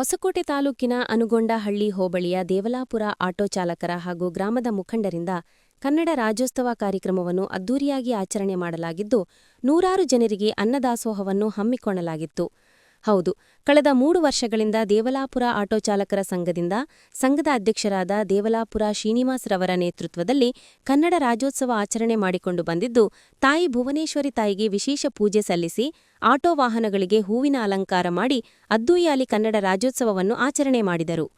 ಹೊಸಕೋಟೆ ತಾಲೂಕಿನ ಅನುಗೊಂಡಹಳ್ಳಿ ಹೋಬಳಿಯ ದೇವಲಾಪುರ ಆಟೋ ಚಾಲಕರ ಹಾಗೂ ಗ್ರಾಮದ ಮುಖಂಡರಿಂದ ಕನ್ನಡ ರಾಜ್ಯೋತ್ಸವ ಕಾರ್ಯಕ್ರಮವನ್ನು ಅದ್ದೂರಿಯಾಗಿ ಆಚರಣೆ ಮಾಡಲಾಗಿದ್ದು, ನೂರಾರು ಜನರಿಗೆ ಅನ್ನದಾಸೋಹವನ್ನು ಹಮ್ಮಿಕೊಳ್ಳಲಾಗಿತ್ತು. ಹೌದು. ಕಳೆದ ಮೂರು ವರ್ಷಗಳಿಂದ ದೇವಲಾಪುರ ಆಟೋ ಚಾಲಕರ ಸಂಘದಿಂದ ಸಂಘದ ಅಧ್ಯಕ್ಷರಾದ ದೇವಲಾಪುರ ಶ್ರೀನಿವಾಸ್ರವರ ನೇತೃತ್ವದಲ್ಲಿ ಕನ್ನಡ ರಾಜ್ಯೋತ್ಸವ ಆಚರಣೆ ಮಾಡಿಕೊಂಡು ಬಂದಿದ್ದು, ತಾಯಿ ಭುವನೇಶ್ವರಿ ತಾಯಿಗೆ ವಿಶೇಷ ಪೂಜೆ ಸಲ್ಲಿಸಿ ಆಟೋ ವಾಹನಗಳಿಗೆ ಹೂವಿನ ಅಲಂಕಾರ ಮಾಡಿ ಅದ್ದೂಯಾಲಿ ಕನ್ನಡ ರಾಜ್ಯೋತ್ಸವವನ್ನು ಆಚರಣೆ ಮಾಡಿದರು.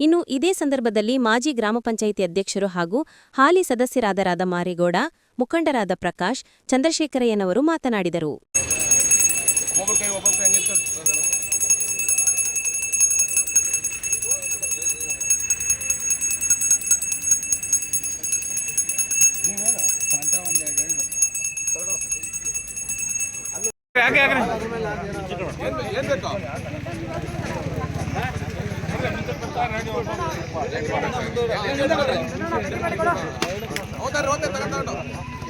ಇನ್ನು ಇದೇ ಸಂದರ್ಭದಲ್ಲಿ ಮಾಜಿ ಗ್ರಾಮ ಪಂಚಾಯಿತಿ ಅಧ್ಯಕ್ಷರು ಹಾಗೂ ಹಾಲಿ ಸದಸ್ಯರಾದರಾದ ಮಾರೇಗೌಡ ಮುಖಂಡರಾದ ಪ್ರಕಾಶ್, ಚಂದ್ರಶೇಖರಯ್ಯನವರು ಮಾತನಾಡಿದರು. ಒಬ್ಬೊಬ್ರ ಕೈ ಒಬ್ಬೊಬ್ರ ಕೈ ಹಂಗಿರ್ತದೆ ಯಾಕೆ ಯಾಕೆ ಏನ್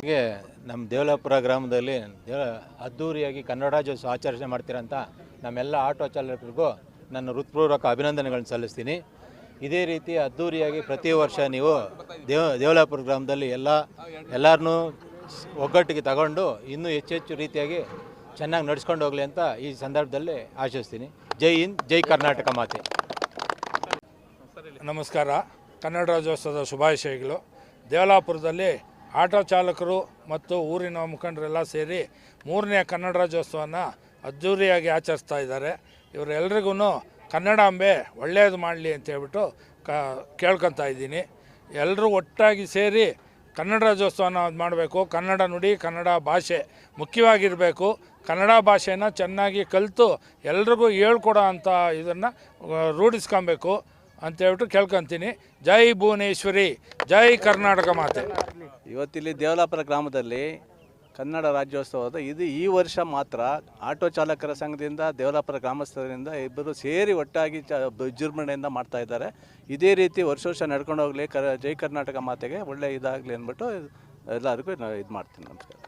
ಹೀಗೆ ನಮ್ಮ ದೇವಲಾಪುರ ಗ್ರಾಮದಲ್ಲಿ ದೇವ ಕನ್ನಡ ರಾಜ್ಯೋತ್ಸವ ಆಚರಣೆ ಮಾಡ್ತೀರಂತ ನಮ್ಮೆಲ್ಲ ಆಟೋ ಚಾಲಕರಿಗೂ ನನ್ನ ಹೃತ್ಪೂರ್ವಕ ಅಭಿನಂದನೆಗಳನ್ನು ಸಲ್ಲಿಸ್ತೀನಿ. ಇದೇ ರೀತಿ ಅದ್ಧೂರಿಯಾಗಿ ಪ್ರತಿ ವರ್ಷ ನೀವು ದೇವ, ದೇವಲಾಪುರ ಗ್ರಾಮದಲ್ಲಿ ಎಲ್ಲ ಎಲ್ಲರನ್ನೂ ಒಗ್ಗಟ್ಟಿಗೆ ತಗೊಂಡು ಇನ್ನೂ ಹೆಚ್ಚು ಹೆಚ್ಚು ರೀತಿಯಾಗಿ ಚೆನ್ನಾಗಿ ನಡೆಸ್ಕೊಂಡು ಹೋಗಲಿ ಅಂತ ಈ ಸಂದರ್ಭದಲ್ಲಿ ಆಶಿಸ್ತೀನಿ. ಜೈ ಹಿಂದ್, ಜೈ ಕರ್ನಾಟಕ ಮಾತೆ. ನಮಸ್ಕಾರ. ಕನ್ನಡ ರಾಜ್ಯೋತ್ಸವದ ಶುಭಾಶಯಗಳು. ದೇವಲಾಪುರದಲ್ಲಿ ಆಟೋ ಚಾಲಕರು ಮತ್ತು ಊರಿನ ಮುಖಂಡರೆಲ್ಲ ಸೇರಿ ಮೂರನೇ ಕನ್ನಡ ರಾಜ್ಯೋತ್ಸವನ ಅದ್ಧೂರಿಯಾಗಿ ಆಚರಿಸ್ತಾ ಇದ್ದಾರೆ. ಇವರೆಲ್ರಿಗೂ ಕನ್ನಡಾಂಬೆ ಒಳ್ಳೆಯದು ಮಾಡಲಿ ಅಂತ ಹೇಳ್ಬಿಟ್ಟು ಕ, ಕೇಳ್ಕೊತಾ ಇದ್ದೀನಿ. ಎಲ್ಲರೂ ಒಟ್ಟಾಗಿ ಸೇರಿ ಕನ್ನಡ ರಾಜ್ಯೋತ್ಸವನ ಮಾಡಬೇಕು. ಕನ್ನಡ ನುಡಿ, ಕನ್ನಡ ಭಾಷೆ ಮುಖ್ಯವಾಗಿರಬೇಕು. ಕನ್ನಡ ಭಾಷೆನ ಚೆನ್ನಾಗಿ ಕಲಿತು ಎಲ್ರಿಗೂ ಹೇಳ್ಕೊಡೋ ಅಂಥ ಇದನ್ನು ರೂಢಿಸ್ಕೊಬೇಕು. ಅಂತೇಳ್ಬಿಟ್ಟು ಕೇಳ್ಕೊತೀನಿ. ಜೈ ಭುವನೇಶ್ವರಿ, ಜೈ ಕರ್ನಾಟಕ ಮಾತೆ. ಇವತ್ತಿಲ್ಲಿ ದೇವಲಾಪುರ ಗ್ರಾಮದಲ್ಲಿ ಕನ್ನಡ ರಾಜ್ಯೋತ್ಸವದ ಇದು ಈ ವರ್ಷ ಮಾತ್ರ ಆಟೋ ಚಾಲಕರ ಸಂಘದಿಂದ, ದೇವಲಾಪುರ ಗ್ರಾಮಸ್ಥರಿಂದ ಇಬ್ಬರು ಸೇರಿ ಒಟ್ಟಾಗಿ ಚ ವಿಜೃಂಭಣೆಯಿಂದ ಮಾಡ್ತಾ ಇದ್ದಾರೆ. ಇದೇ ರೀತಿ ವರ್ಷ ವರ್ಷ ನಡ್ಕೊಂಡು ಹೋಗಲಿ. ಕ ಜೈ ಕರ್ನಾಟಕ ಮಾತೆಗೆ ಒಳ್ಳೆ ಇದಾಗಲಿ ಅಂದ್ಬಿಟ್ಟು ಎಲ್ಲರಿಗೂ ಇದು ಮಾಡ್ತೀನಿ ನಮಸ್ಕಾರ